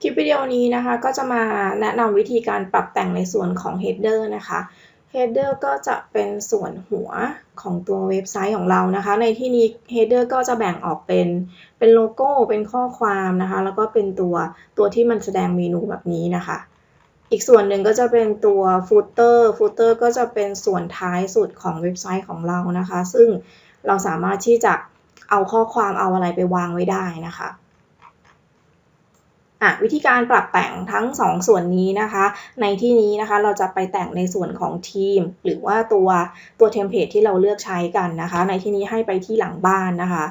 คลิปวิดีโอนี้นะคะก็จะมาแนะนำวิธีการปรับแต่งในส่วนของ header นะคะ header ก็จะเป็นส่วนหัวของตัวเว็บไซต์ของเรานะคะ ในที่นี้ header ก็จะแบ่งออกเป็นเป็นโลโก้เป็นข้อความนะคะ แล้วก็เป็นตัวตัวที่มันแสดงเมนูแบบนี้นะคะ อีกส่วนหนึ่งก็จะเป็นตัว footer footer ก็จะเป็นส่วนท้ายสุดของเว็บไซต์ของเรานะคะ ซึ่งเราสามารถที่จะเอาข้อความเอาอะไรไปวางไว้ได้นะคะ อะวิธีการปรับแต่งทั้ง 2 ส่วนนี้นะคะ ในที่นี้นะคะเราจะไปแต่งในส่วนของทีม หรือว่าตัวตัวเทมเพลตที่เราเลือกใช้กันนะคะ ในที่นี้ให้ไปที่หลังบ้านนะคะ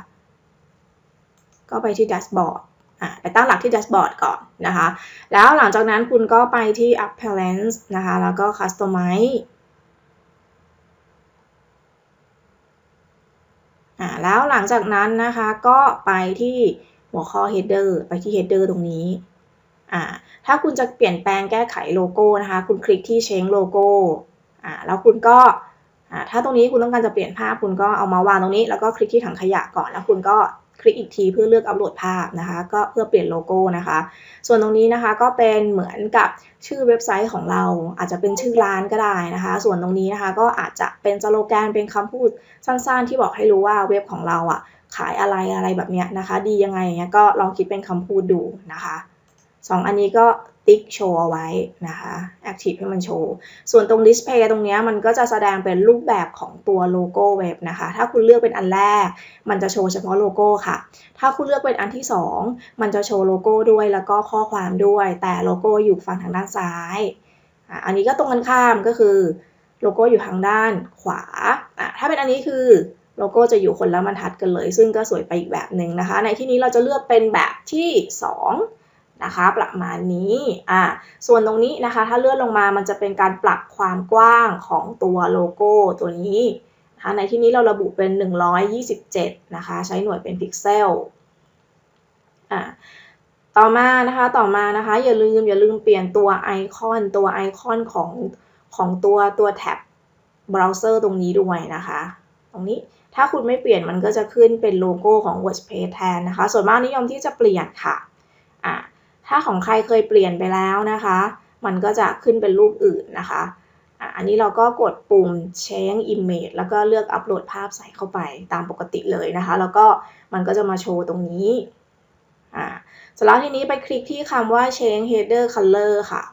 ก็ไปที่แดชบอร์ดอะไปตั้งหลักที่แดชบอร์ดก่อนนะคะ แล้วหลังจากนั้นคุณก็ไปที่ appearance นะคะ แล้วก็ customize อ่าแล้วหลังจากนั้นนะคะก็ไปที่ หัวข้อ header ไปที่ header ตรงนี้อ่าถ้าคุณจะเปลี่ยนแปลงแก้ไขโลโก้นะคะ คุณคลิกที่ change logo อ่าแล้วคุณก็อ่าถ้าตรงนี้คุณต้องการจะเปลี่ยนภาพ คุณก็เอามาวางตรงนี้ แล้วก็คลิกที่ถังขยะก่อนแล้วคุณก็คลิกอีกทีเพื่อเลือกอัปโหลดภาพนะคะ ก็เพื่อเปลี่ยนโลโก้นะคะ ส่วนตรงนี้นะคะก็เป็นเหมือนกับชื่อเว็บไซต์ของเรา อาจจะเป็นชื่อร้านก็ได้นะคะ ส่วนตรงนี้นะคะก็อาจจะเป็นสโลแกนเป็นคำพูดสั้นๆ ที่บอกให้รู้ว่าเว็บของเราอะ ขายอะไรอะไรแบบเนี้ยนะคะ ดียังไงอย่างเนี้ยก็ลองคิดเป็นคำพูดดูนะคะสองอันนี้ก็ติ๊กโชว์เอาไว้นะคะ Active ให้มันโชว์ ส่วนตรง Display ตรงนี้มันก็จะแสดงเป็นรูปแบบของตัวโลโก้เว็บนะคะ ถ้าคุณเลือกเป็นอันแรก มันจะโชว์เฉพาะโลโก้ค่ะ ถ้าคุณเลือกเป็นอันที่ 2 มันจะโชว์โลโก้ด้วยแล้วก็ข้อความด้วย แต่โลโก้อยู่ฝั่งทางด้านซ้าย อันนี้ก็ตรงกันข้ามก็คือโลโก้อยู่ทางด้านขวา ถ้าเป็นอันนี้คือ โลโก้จะอยู่คนละบรรทัดกันเลย ซึ่งก็สวยไปอีกแบบหนึ่งนะคะ ในที่นี้เราจะเลือกเป็นแบบที่ 2 นะคะ ประมาณนี้อ่าส่วนตรงนี้นะคะ ถ้าเลื่อนลงมามันจะเป็นการปรับความกว้างของตัวโลโก้ตัวนี้นะคะในที่นี้เราระบุเป็น 127 นะคะ ใช้หน่วยเป็นพิกเซลอ่าต่อมานะคะ ต่อมานะคะ อย่าลืมอย่าลืมเปลี่ยนตัวไอคอนตัวไอคอนของของตัวตัวแท็บเบราว์เซอร์ตรงนี้ด้วยนะคะ ตรงนี้ ถ้าคุณไม่เปลี่ยนมันก็จะขึ้นเป็นโลโก้ของ WordPress แทนนะคะ ส่วนมากนิยมที่จะเปลี่ยนค่ะอะถ้าของใครเคยเปลี่ยนไปแล้วนะคะ มันก็จะขึ้นเป็นรูปอื่นนะคะอ,ะอันนี้เราก็กดปุ่ม change image แล้วก็เลือกอัปโหลดภาพใส่เข้าไปตามปกติเลยนะคะ แล้วก็มันก็จะมาโชว์ตรงนี้อ่าเสร็จแล้วทีนี้ไปคลิกที่คำว่า change header color ค่ะ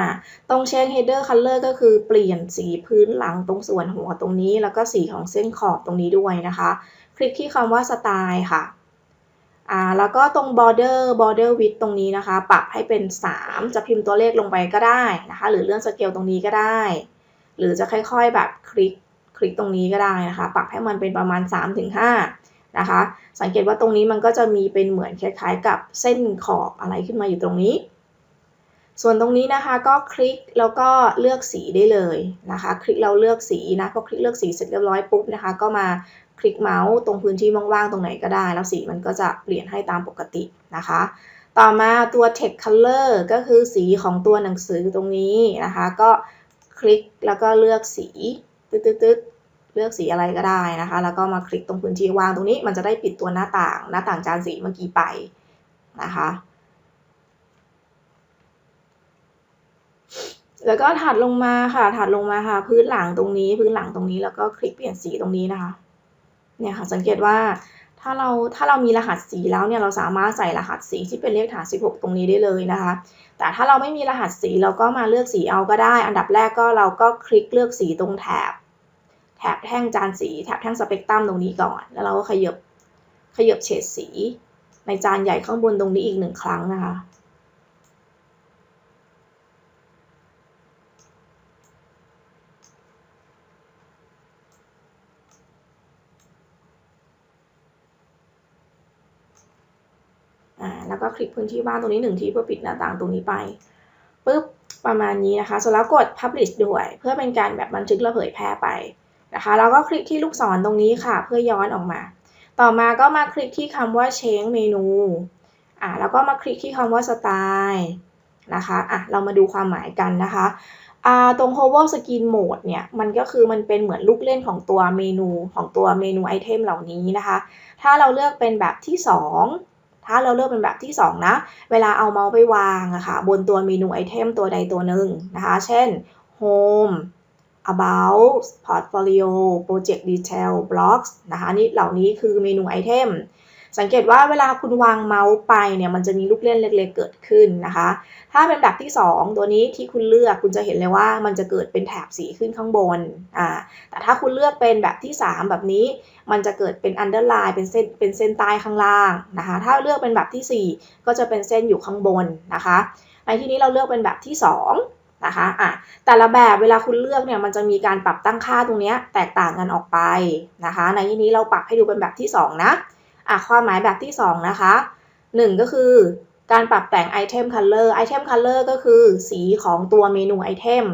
าตรง change header color ก็คือเปลี่ยนสีพื้นหลังตรงส่วนหัวตรงนี้ แล้วก็สีของเส้นขอบตรงนี้ด้วยนะคะ คลิกที่คำว่าสไตล์ค่ะอ่าแล้วก็ตรง border border width ตรงนี้นะคะ ปรับให้เป็น 3 จะพิมพ์ตัวเลขลงไปก็ได้นะคะ หรือเลื่อนสเกลตรงนี้ก็ได้ หรือจะค่อยๆแบบคลิกคลิกตรงนี้ก็ได้นะคะ ปรับให้มันเป็นประมาณ 3-5 นะคะ สังเกตว่าตรงนี้มันก็จะมีเป็นเหมือนคล้ายๆ กับเส้นขอบอะไรขึ้นมาอยู่ตรงนี้ ส่วนตรงนี้นะคะก็คลิกแล้วก็เลือกสีได้เลยนะคะ คลิกเราเลือกสีนะพอคลิกเลือกสีเสร็จเรียบร้อยปุ๊บนะคะ ก็มาคลิกเมาส์ตรงพื้นที่ว่างๆตรงไหนก็ได้ แล้วสีมันก็จะเปลี่ยนให้ตามปกตินะคะ ต่อมาตัว text color ก็คือสีของตัวหนังสือตรงนี้นะคะ ก็คลิกแล้วก็เลือกสีตึ๊ดๆเลือกสีอะไรก็ได้นะคะ แล้วก็มาคลิกตรงพื้นที่ว่างตรงนี้ มันจะได้ปิดตัวหน้าต่าง หน้าต่างจานสีเมื่อกี้ไปนะคะ แล้วก็ถัดลงมาค่ะ ถัดลงมาค่ะ พื้นหลังตรงนี้ พื้นหลังตรงนี้ แล้วก็คลิกเปลี่ยนสีตรงนี้นะคะ เนี่ยค่ะ สังเกตว่า ถ้าเรา ถ้าเรามีรหัสสีแล้วเนี่ย เราสามารถใส่รหัสสีที่เป็นเลขฐาน 16 ตรงนี้ได้เลยนะคะ แต่ถ้าเราไม่มีรหัสสีเราก็มาเลือกสีเอาก็ได้ อันดับแรกก็เราก็คลิกเลือกสีตรงแถบ แถบแท่งจานสี แถบแท่งสเปกตรัมตรงนี้ก่อน แล้วเราก็ขยับ ขยับเฉดสี ในจานใหญ่ข้างบนตรงนี้อีกหนึ่งครั้งนะคะ แล้วก็คลิกพื้นที่ว่างตรงนี้หนึ่งทีเพื่อปิดหน้าต่างตรงนี้ไปปุ๊บประมาณนี้นะคะเสร็จแล้วกด publish ด้วย เพื่อเป็นการแบบบันทึกและเผยแพร่ไปนะคะแล้วก็คลิกที่ลูกศรตรงนี้ค่ะ เพื่อย้อนออกมา ต่อมาก็มาคลิกที่คำว่า change เมนูอ่าแล้วก็มาคลิกที่คำว่า style นะคะอะเรามาดูความหมายกันนะคะอ่าตรง hover screen mode เนี่ย มันก็คือมันเป็นเหมือนลูกเล่นของตัวเมนูของตัวเมนูไอเทมเหล่านี้นะคะ ถ้าเราเลือกเป็นแบบที่ 2 ถ้าเราเลือกเป็นแบบที่ 2 นะ เวลาเอาเมาส์ไปวางอะค่ะบนตัวเมนูไอเทมตัวใดตัวหนึ่งนะคะ เช่น home about portfolio project detail blocks นะคะนี่เหล่านี้คือเมนูไอเทม สังเกตว่าเวลาคุณวางเมาส์ไปเนี่ยมันจะมีลูกเล่นเล็กๆเกิดขึ้นนะคะ ถ้าเป็นแบบที่ 2 ตัวนี้ที่คุณเลือกคุณจะเห็นเลยว่ามันจะเกิดเป็นแถบสีขึ้นข้างบนอ่าแต่ถ้าคุณเลือกเป็นแบบที่ 3 แบบนี้ มันจะเกิดเป็น underline เป็นเส้นเป็นเส้นใต้ข้างล่างนะคะ ถ้าเลือกเป็นแบบที่ 4 ก็จะเป็นเส้นอยู่ข้างบนนะคะในที่นี้เราเลือกเป็นแบบที่ 2นะคะอะแต่ละแบบเวลาคุณเลือกเนี่ยมันจะมีการปรับตั้งค่าตรงนี้แตกต่างกันออกไปนะคะ ในที่นี้เราปรับให้ดูเป็นแบบที่ 2 นะ อะความหมายแบบที่ 2 นะคะ 1 ก็คือการปรับแต่งไอเทมคัลเลอร์ไอเทมคัลเลอร์ก็คือสีของตัวเมนูไอเทม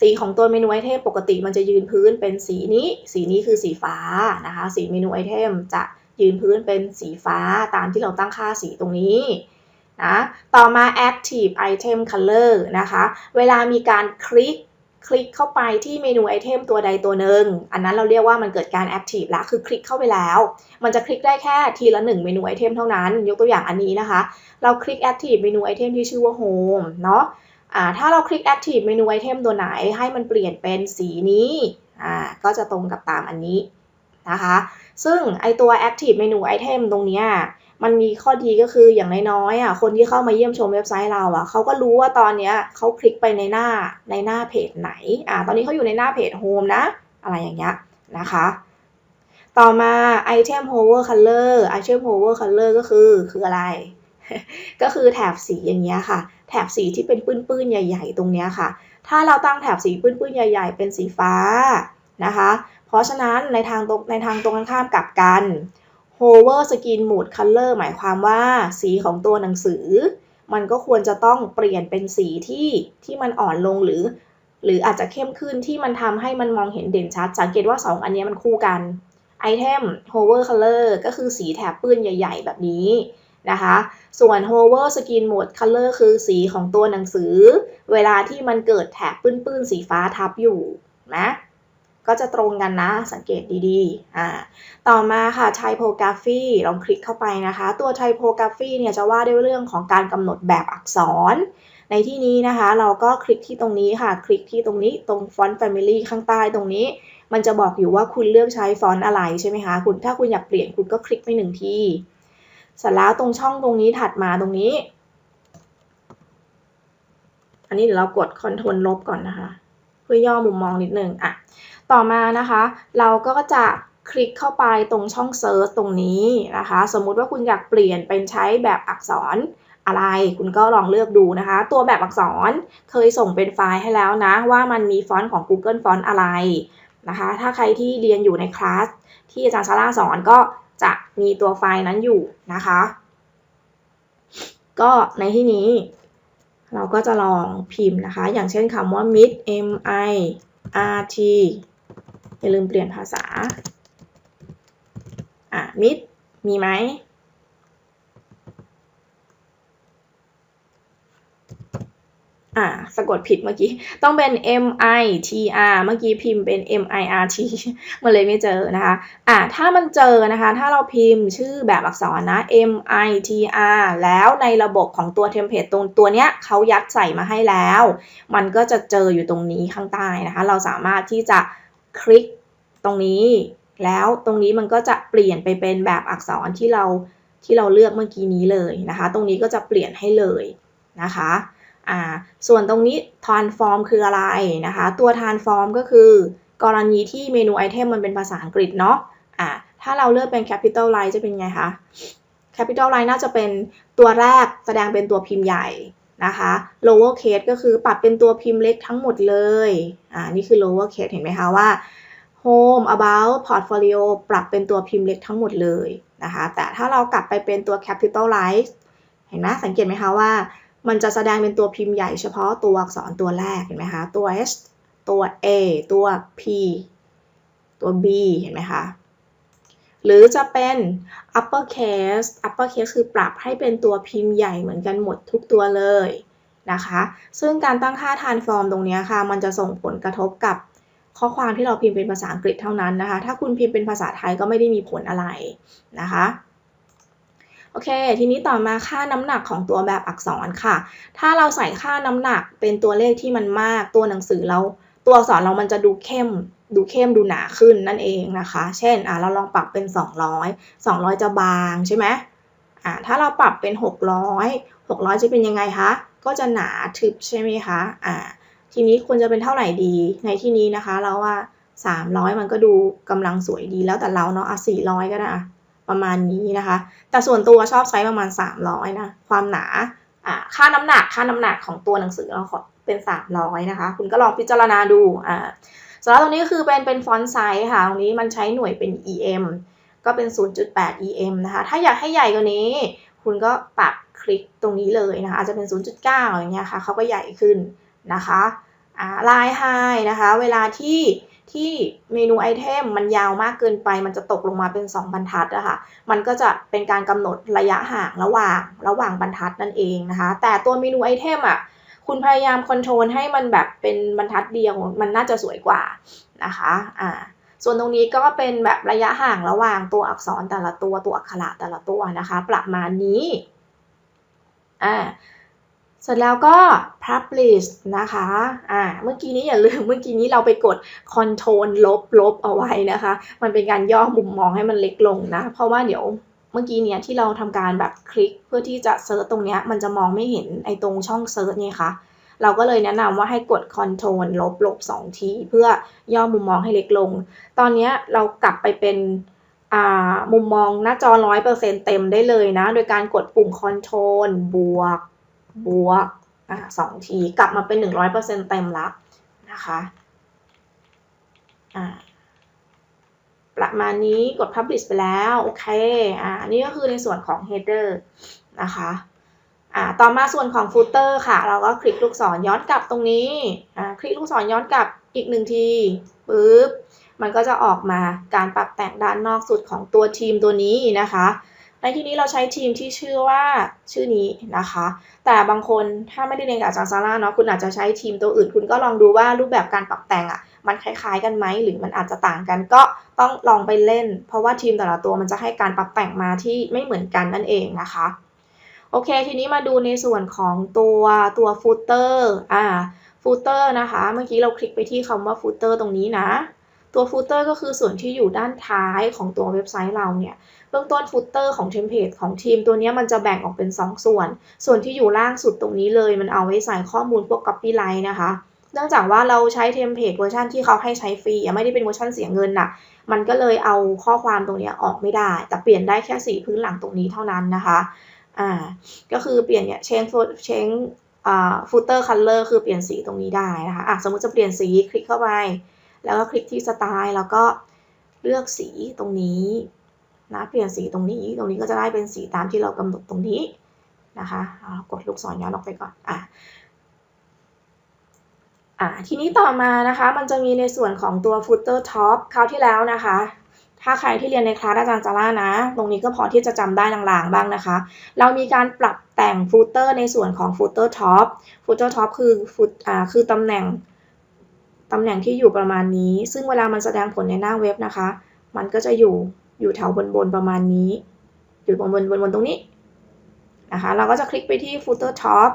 สีของตัวเมนูไอเทมปกติมันจะยืนพื้นเป็นสีนี้ สีนี้คือสีฟ้านะคะ สีเมนูไอเทมจะยืนพื้นเป็นสีฟ้าตามที่เราตั้งค่าสีตรงนี้นะต่อมา active item color นะคะ เวลามีการคลิก คลิกเข้าไปที่เมนูไอเทมตัวใดตัวหนึ่ง อันนั้นเราเรียกว่ามันเกิดการ active แล้วคือคลิกเข้าไปแล้ว มันจะคลิกได้แค่ทีละหนึ่งเมนูไอเทมเท่านั้น ยกตัวอย่างอันนี้นะคะ เราคลิก active เมนูไอเทมที่ชื่อว่า home เนาะอ่าถ้าเราคลิก active เมนูไอเทมตัวไหนให้มันเปลี่ยนเป็นสีนี้อ่าก็จะตรงกับตามอันนี้นะคะ ซึ่งไอตัว active เมนูไอเทมตรงเนี้ย มันมีข้อดีก็คืออย่างน้อยๆอะคนที่เข้ามาเยี่ยมชมเว็บไซต์เราอะเขาก็รู้ว่าตอนเนี้ยเขาคลิกไปในหน้าในหน้าเพจไหนอ่าตอนนี้เขาอยู่ในหน้าเพจ home นะ อะไรอย่างเงี้ยนะคะ ต่อมา item hover color item hover color ก็คือคืออะไร ก็คือแถบสีอย่างเงี้ยค่ะ แถบสีที่เป็นปื้นๆใหญ่ ๆ ตรงเนี้ยค่ะ ถ้าเราตั้งแถบสีปื้นๆใหญ่ ๆ เป็นสีฟ้านะคะ เพราะฉะนั้นในทางตรงในทางตรงกันข้ามกับกัน hover skin mode color หมายความว่าสีของตัวหนังสือ มันก็ควรจะต้องเปลี่ยนเป็นสีที่ที่มันอ่อนลงหรือ หรืออาจจะเข้มขึ้นที่มันทำให้มันมองเห็นเด่นชัด สังเกตว่า 2 อันนี้มันคู่กัน item hover color ก็คือสีแถบปื้นใหญ่ ๆ แบบนี้นะคะ ส่วน hover skin mode color คือสีของตัวหนังสือ เวลาที่มันเกิดแถบปื้นๆสีฟ้าทับอยู่นะ ก็จะตรงกันนะสังเกตดีๆอ่าต่อมาค่ะ typography ลองคลิกเข้าไปนะคะ ตัว typography เนี่ยจะว่าด้วยเรื่องของการกำหนดแบบอักษร ในที่นี้นะคะ เราก็คลิกที่ตรงนี้ค่ะ คลิกที่ตรงนี้ตรง font family ข้างใต้ตรงนี้ มันจะบอกอยู่ว่าคุณเลือกใช้ฟอนต์อะไรใช่ไหมคะคุณถ้าคุณอยากเปลี่ยนคุณก็คลิกไปหนึ่งทีเสร็จแล้วตรงช่องตรงนี้ถัดมาตรงนี้ อันนี้เดี๋ยวเรากด Ctrl ลบก่อนนะคะ เพื่อย่อมุมมองนิดนึงอะ ต่อมานะคะ เราก็จะคลิกเข้าไปตรงช่องเซิร์ชตรงนี้นะคะ สมมุติว่าคุณอยากเปลี่ยนเป็นใช้แบบอักษรอะไร คุณก็ลองเลือกดูนะคะ ตัวแบบอักษรเคยส่งเป็นไฟล์ให้แล้วนะ ว่ามันมีฟอนต์ของ Google ฟอนต์อะไรนะคะ ถ้าใครที่เรียนอยู่ในคลาสที่อาจารย์ซาร่าสอนก็จะมีตัวไฟล์นั้นอยู่นะคะ ก็ในที่นี้ เราก็จะลองพิมพ์นะคะ อย่างเช่นคำว่า mid m i r t อย่าลืมเปลี่ยนภาษา อะ มิด มีไหม อะ สะกดผิดเมื่อกี้ ต้องเป็น M I T R เมื่อกี้พิมพ์เป็น M I R T มันเลยไม่เจอนะคะ อะ ถ้ามันเจอนะคะ ถ้าเราพิมพ์ชื่อแบบอักษรนะ M I T R แล้วในระบบของตัวเทมเพลตตรงตัวเนี้ยเขายัดใส่มาให้แล้ว มันก็จะเจออยู่ตรงนี้ข้างใต้นะคะ เราสามารถที่จะคลิก ตรงนี้ แล้วตรงนี้มันก็จะเปลี่ยนไปเป็นแบบอักษรที่เราที่เราเลือกเมื่อกี้นี้เลยนะคะ ตรงนี้ก็จะเปลี่ยนให้เลยนะคะอ่าส่วนตรงนี้ transform คืออะไรนะคะ ตัว transform ก็คือ กรณีที่เมนูไอเทมมันเป็นภาษาอังกฤษเนาะอ่าถ้าเราเลือกเป็น capital line จะเป็นไงคะ capital line น่าจะเป็นตัวแรกแสดงเป็นตัวพิมพ์ใหญ่นะคะ lower case ก็คือปรับเป็นตัวพิมพ์เล็กทั้งหมดเลย อ่า นี่คือ lower case เห็นไหมคะว่า home about portfolio ปรับเป็นตัวพิมพ์เล็กทั้งหมดเลยนะคะ แต่ถ้าเรากลับไปเป็นตัว capitalize เห็นไหมสังเกตไหมคะว่า มันจะแสดงเป็นตัวพิมพ์ใหญ่เฉพาะตัวอักษรตัวแรกเห็นไหมคะตัว H ตัว A ตัว P ตัว B เห็นไหมคะหรือจะเป็น upper case upper case คือปรับให้เป็นตัวพิมพ์ใหญ่เหมือนกันหมดทุกตัวเลยนะคะ ซึ่งการตั้งค่า transform ตรงนี้ค่ะ มันจะส่งผลกระทบกับ ข้อความที่เราพิมพ์เป็นภาษาอังกฤษเท่านั้นนะคะ ถ้าคุณพิมพ์เป็นภาษาไทยก็ไม่ได้มีผลอะไรนะคะโอเค ทีนี้ต่อมาค่าน้ำหนักของตัวแบบอักษรค่ะ ถ้าเราใส่ค่าน้ำหนักเป็นตัวเลขที่มันมาก ตัวหนังสือเรา ตัวอักษรเรามันจะดูเข้ม ดูเข้มดูหนาขึ้นนั่นเองนะคะ เช่น อะเราลองปรับเป็น 200 200 จะบางใช่ไหมอะถ้าเราปรับเป็น 600 600 จะเป็นยังไงคะ ก็จะหนาทึบใช่ไหมคะ อ่า ทีนี้ควรจะเป็นเท่าไหร่ดี ในที่นี้นะคะ เราว่า300มันก็ดูกำลังสวยดีแล้วแต่เราเนาะอะ400ก็ได้ประมาณนี้นะคะ แต่ส่วนตัวชอบใช้ประมาณ300นะ ความหนาอ่าค่าน้ำหนักค่าน้ำหนักของตัวหนังสือเราขอเป็น300นะคะ คุณก็ลองพิจารณาดูอ่าสำหรับตรงนี้คือเป็นเป็นฟอนต์ไซส์ค่ะตรงนี้มันใช้หน่วยเป็น em ก็เป็น 0.8 em นะคะ ถ้าอยากให้ใหญ่กว่านี้ คุณก็ปรับคลิกตรงนี้เลยนะคะ อาจจะเป็น 0.9 อย่างเงี้ยค่ะเขาก็ใหญ่ขึ้น นะคะลายไฮนะคะ เวลาที่ที่เมนูไอเทมมันยาวมากเกินไป มันจะตกลงมาเป็น 2 บรรทัดนะคะมันก็จะเป็นการกำหนดระยะห่างระหว่างระหว่างบรรทัดนั่นเองนะคะ แต่ตัวเมนูไอเทมอะคุณพยายามคอนโทรลให้มันแบบเป็นบรรทัดเดียวมันน่าจะสวยกว่านะคะอ่าส่วนตรงนี้ก็เป็นแบบระยะห่างระหว่างตัวอักษรแต่ละตัวตัวอักขระแต่ละตัวนะคะ ประมาณนี้อ่า เสร็จแล้วก็ publish นะคะ อ่า เมื่อกี้นี้อย่าลืม เมื่อกี้นี้เราไปกด control ลบลบเอาไว้นะคะ มันเป็นการย่อมุมมองให้มันเล็กลงนะ เพราะว่าเดี๋ยวเมื่อกี้เนี้ยที่เราทำการแบบคลิกเพื่อที่จะเซิร์ชตรงเนี้ยมันจะมองไม่เห็นไอ้ตรงช่องเซิร์ชนี่คะเราก็เลยแนะนำว่าให้กด control ลบลบสองที เพื่อย่อมุมมองให้เล็กลง ตอนนี้เรากลับไปเป็นมุมมองหน้าจอ 100%เต็มได้เลยนะ โดยการกดปุ่ม control บวก บวกอะสองทีกลับมาเป็น100%เต็มละนะคะอ่าประมาณนี้กด publish ไปแล้ว โอเคอ่านี่ก็คือในส่วนของ header นะคะอ่าต่อมาส่วนของ footer ค่ะ เราก็คลิกลูกศรย้อนกลับตรงนี้อ่าคลิกลูกศรย้อนกลับอีกหนึ่งทีปึ๊บมันก็จะออกมาการปรับแต่งด้านนอกสุดของตัวทีมตัวนี้นะคะ ในที่นี้เราใช้ทีมที่ชื่อว่าชื่อนี้นะคะ แต่บางคนถ้าไม่ได้เรียนกับอาจารย์ซาร่าเนาะคุณอาจจะใช้ทีมตัวอื่น คุณก็ลองดูว่ารูปแบบการปรับแต่งอะ่ะมันคล้ายๆกันไหมหรือมันอาจจะต่างกันก็ต้องลองไปเล่น เพราะว่าทีมแต่ละตัวมันจะให้การปรับแต่งมาที่ไม่เหมือนกันนั่นเองนะคะโอเค ทีนี้มาดูในส่วนของตัวตัวฟูเตอร์อ่าฟูเตอร์นะคะ เมื่อกี้เราคลิกไปที่คำว่าฟูเตอร์ตรงนี้นะ ตัวฟูเตอร์ก็คือส่วนที่อยู่ด้านท้ายของตัวเว็บไซต์เราเนี่ย เบื้องต้นฟุตเตอร์ของเทมเพลตของทีมตัวนี้มันจะแบ่งออกเป็น 2 ส่วน ส่วนที่อยู่ล่างสุดตรงนี้เลย มันเอาไว้ใส่ข้อมูลพวก copyright นะคะ เนื่องจากว่าเราใช้เทมเพลตเวอร์ชันที่เขาให้ใช้ฟรีไม่ได้เป็นเวอร์ชันเสียเงินน่ะ มันก็เลยเอาข้อความตรงนี้ออกไม่ได้ แต่เปลี่ยนได้แค่สีพื้นหลังตรงนี้เท่านั้นนะคะ อ่า ก็คือเปลี่ยนเนี่ยเชนเชนอ่าฟุตเตอร์คัลเลอร์คือเปลี่ยนสีตรงนี้ได้นะคะอะสมมติจะเปลี่ยนสีคลิกเข้าไป แล้วก็คลิกที่สไตล์แล้วก็เลือกสีตรงนี้นะเปลี่ยนสีตรงนี้ตรงนี้ก็จะได้เป็นสีตามที่เรากำหนดตรงนี้นะคะกดลูกศรย้อนออกไปก่อนอะอะทีนี้ต่อมานะคะมันจะมีในส่วนของตัว footer top คราวที่แล้วนะคะ ถ้าใครที่เรียนในคลาสอาจารย์จาร่านะ ตรงนี้ก็พอที่จะจำได้ลางๆบ้างนะคะ เรามีการปรับแต่ง footer ในส่วนของ footer top footer top คือฟุตอ่าคือตำแหน่ง ตำแหน่งที่อยู่ประมาณนี้ ซึ่งเวลามันแสดงผลในหน้าเว็บนะคะ มันก็จะอยู่อยู่แถวบนๆประมาณนี้ อยู่บนบนบนบนตรงนี้นะคะ เราก็จะคลิกไปที่ footer top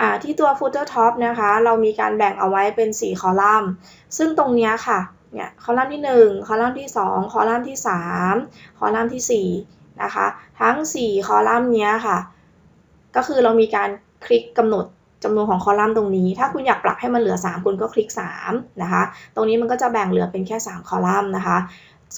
อ่าที่ตัว footer top นะคะ เรามีการแบ่งเอาไว้เป็น 4 คอลัมน์ ซึ่งตรงนี้ค่ะ เนี่ย คอลัมน์ที่ 1 คอลัมน์ที่ 2 คอลัมน์ที่ 3 คอลัมน์ที่ 4 นะคะ ทั้ง 4 คอลัมน์นี้ค่ะ ก็คือเรามีการคลิกกำหนด จำนวนของคอลัมน์ตรงนี้ ถ้าคุณอยากปรับให้มันเหลือ 3 คุณก็คลิก 3 นะคะ ตรงนี้มันก็จะแบ่งเหลือเป็นแค่ 3 คอลัมน์นะคะ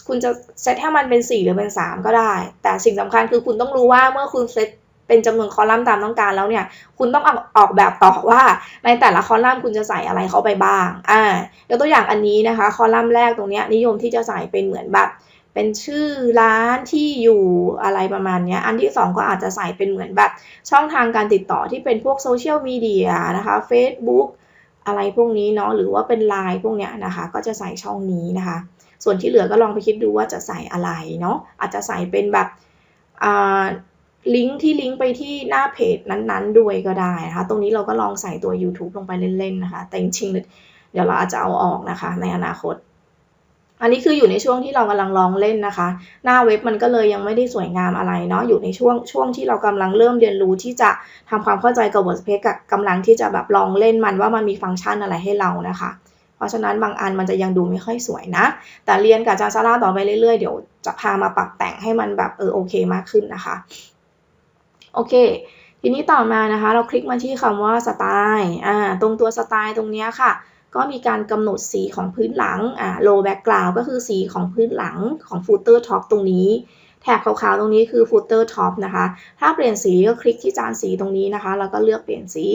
คุณจะเซตให้มันเป็น 4 หรือเป็น 3 ก็ได้ แต่สิ่งสำคัญคือคุณต้องรู้ว่าเมื่อคุณเซตเป็นจำนวนคอลัมน์ตามต้องการแล้วเนี่ย คุณต้องออกแบบต่อว่า ในแต่ละคอลัมน์คุณจะใส่อะไรเข้าไปบ้าง อ่ายกตัวอย่างอันนี้นะคะ คอลัมน์แรกตรงนี้นิยมที่จะใส่เป็นเหมือนแบบ เป็นชื่อร้านที่อยู่อะไรประมาณนี้ อันที่ 2 ก็อาจจะใส่เป็นเหมือนแบบช่องทางการติดต่อที่เป็นพวกโซเชียลมีเดียนะคะ Facebook อะไรพวกนี้เนาะหรือว่าเป็นไลน์พวกเนี้ยนะคะ ก็จะใส่ช่องนี้นะคะ ส่วนที่เหลือก็ลองไปคิดดูว่าจะใส่อะไรเนาะอาจจะใส่เป็นแบบลิงก์ที่ลิงก์ไปที่หน้าเพจนั้นๆ ด้วยก็ได้นะคะ ตรงนี้เราก็ลองใส่ตัว YouTube ลงไปเล่นๆนะคะ แต่จริงๆเดี๋ยวเราอาจจะเอาออกนะคะ ในอนาคต อันนี้คืออยู่ในช่วงที่เรากำลังลองเล่นนะคะ หน้าเว็บมันก็เลยยังไม่ได้สวยงามอะไรเนาะอยู่ในช่วงช่วงที่เรากำลังเริ่มเรียนรู้ที่จะทำความเข้าใจกับ WordPress กับกำลังที่จะแบบลองเล่นมันว่ามันมีฟังก์ชันอะไรให้เรานะคะ เพราะฉะนั้นบางอันมันจะยังดูไม่ค่อยสวยนะ แต่เรียนกับอาจารย์ซาร่าต่อไปเรื่อยๆ เดี๋ยวจะพามาปรับแต่งให้มันแบบเออโอเคมากขึ้นนะคะโอเคทีนี้ต่อมานะคะ เราคลิกมาที่คำว่าสไตล์อ่าตรงตัวสไตล์ตรงนี้ค่ะ ก็มีการกำหนดสีของพื้นหลังอ่า low background ก็คือสีของพื้นหลังของ footer top ตรงนี้แถบขาวๆตรงนี้คือ footer top นะคะ ถ้าเปลี่ยนสีก็คลิกที่จานสีตรงนี้นะคะ แล้วก็เลือกเปลี่ยนสี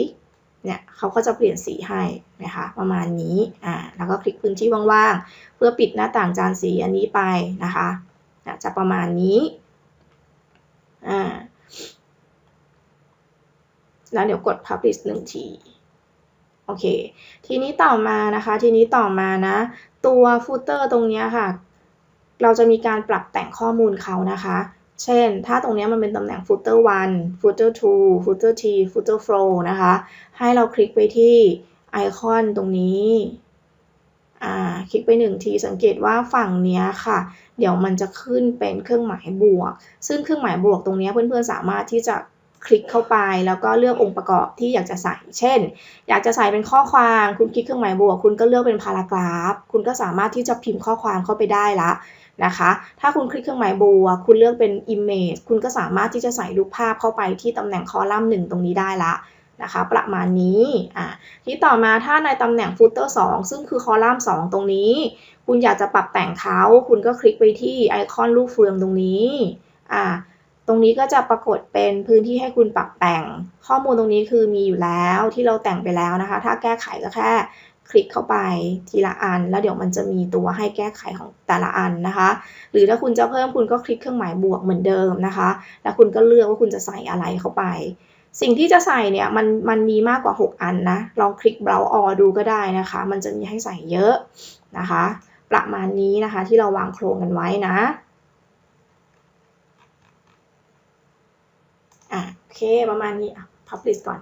เนี่ยเขาก็จะเปลี่ยนสีให้นะคะประมาณนี้อ่าแล้วก็คลิกพื้นที่ว่างๆ เพื่อปิดหน้าต่างจานสีอันนี้ไปนะคะจะประมาณนี้อ่าแล้วเดี๋ยวกด publish หนึ่งที โอเค ทีนี้ต่อมานะคะ ทีนี้ต่อมานะ ตัวฟูเตอร์ตรงนี้ค่ะ เราจะมีการปรับแต่งข้อมูลเขานะคะ เช่น ถ้าตรงนี้มันเป็นตำแหน่ง footer 1 footer 2 footer t footer flow นะคะ ให้เราคลิกไปที่ไอคอนตรงนี้ อ่า คลิกไปหนึ่งที สังเกตว่าฝั่งนี้ค่ะ เดี๋ยวมันจะขึ้นเป็นเครื่องหมายบวก ซึ่งเครื่องหมายบวกตรงนี้เพื่อนๆสามารถที่จะ คลิกเข้าไปแล้วก็เลือกองค์ประกอบที่อยากจะใส่ เช่น อยากจะใส่เป็นข้อความคุณคลิกเครื่องหมายบวก คุณก็เลือกเป็นพารากราฟ คุณก็สามารถที่จะพิมพ์ข้อความเข้าไปได้ละนะคะ ถ้าคุณคลิกเครื่องหมายบวก คุณเลือกเป็น image คุณก็สามารถที่จะใส่รูปภาพเข้าไปที่ตำแหน่งคอลัมน์หนึ่งตรงนี้ได้ละนะคะประมาณนี้อ่าที่ต่อมาถ้าในตำแหน่ง footer 2ซึ่งคือคอลัมน์2ตรงนี้ คุณอยากจะปรับแต่งเขา คุณก็คลิกไปที่ไอคอนรูปเฟืองตรงนี้อ่า รงนี้ก็จะปรากฏเป็นพื้นที่ให้คุณปรับแต่ง ข้อมูลตรงนี้คือมีอยู่แล้วที่เราแต่งไปแล้วนะคะ ถ้าแก้ไขก็แค่คลิกเข้าไปทีละอัน แล้วเดี๋ยวมันจะมีตัวให้แก้ไขของแต่ละอันนะคะ หรือถ้าคุณจะเพิ่มคุณก็คลิกเครื่องหมายบวกเหมือนเดิมนะคะ แล้วคุณก็เลือกว่าคุณจะใส่อะไรเข้าไป สิ่งที่จะใส่เนี่ยมันมันมีมากกว่า 6 อันนะ ลองคลิกเบราว์ออดูก็ได้นะคะ มันจะมีให้ใส่เยอะนะคะ ประมาณนี้นะคะที่เราวางโครงกันไว้นะ อะโอเคประมาณนี้อะพับลิสก่อน